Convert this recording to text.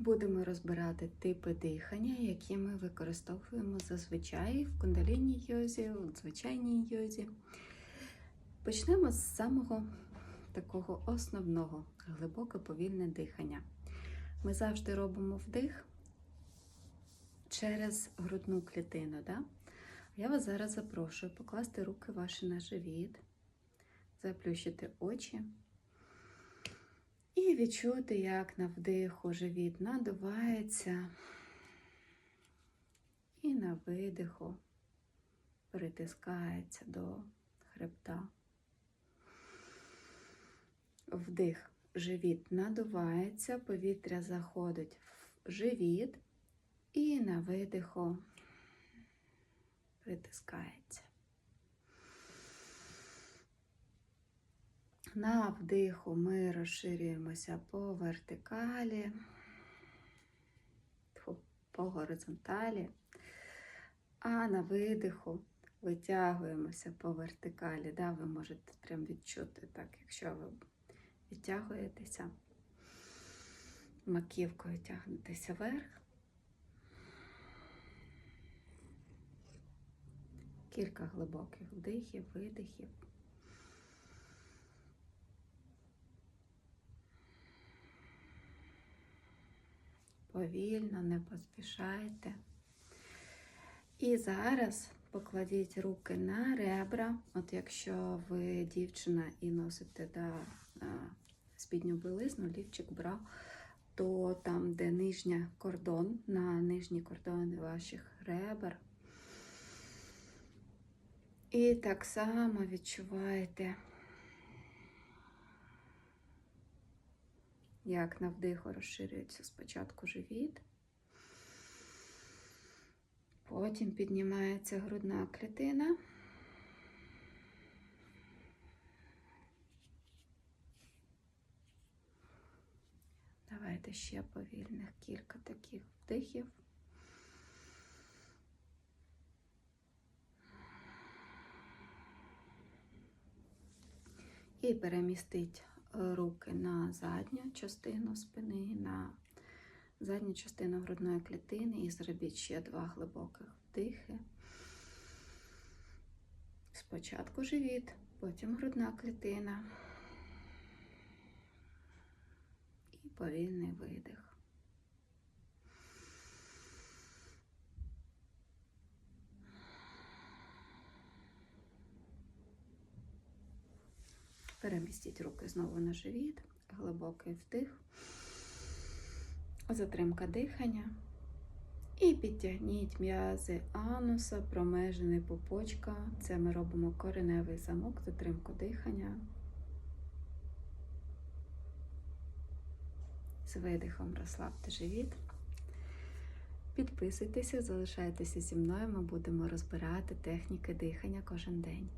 Будемо розбирати типи дихання, які ми використовуємо зазвичай в кундаліні йозі, в звичайній йозі. Почнемо з самого такого основного глибоке повільне дихання. Ми завжди робимо вдих через грудну клітину. Да? Я вас зараз запрошую покласти руки ваші на живіт, заплющити очі. І відчути, як на вдиху живіт надувається, і на видиху притискається до хребта. Вдих, живіт надувається, повітря заходить в живіт, і на видиху притискається. На вдиху ми розширюємося по вертикалі, по горизонталі, а на видиху витягуємося по вертикалі. Да, Ви можете прям відчути так, якщо ви відтягуєтеся, маківкою тягнетеся вверх. Кілька глибоких вдихів, видихів. Повільно, не поспішайте. І зараз покладіть руки на ребра. От якщо ви дівчина і носите да, спідню білизну, лівчик брав, то там, де нижня кордон, на нижні кордони ваших ребер. І так само відчуваєте. Як на вдиху розширюється спочатку живіт, потім піднімається грудна клітина. Давайте ще повільних кілька таких вдихів. І перемістить руки на задню частину спини, на задню частину грудної клітини і зробіть ще два глибоких вдихи. Спочатку живіт, потім грудна клітина і повільний видих. Перемістіть руки знову на живіт, глибокий вдих, затримка дихання. І підтягніть м'язи ануса, промежини пупочка. Це ми робимо кореневий замок, затримку дихання. З видихом розслабте живіт. Підписуйтеся, залишайтеся зі мною, ми будемо розбирати техніки дихання кожен день.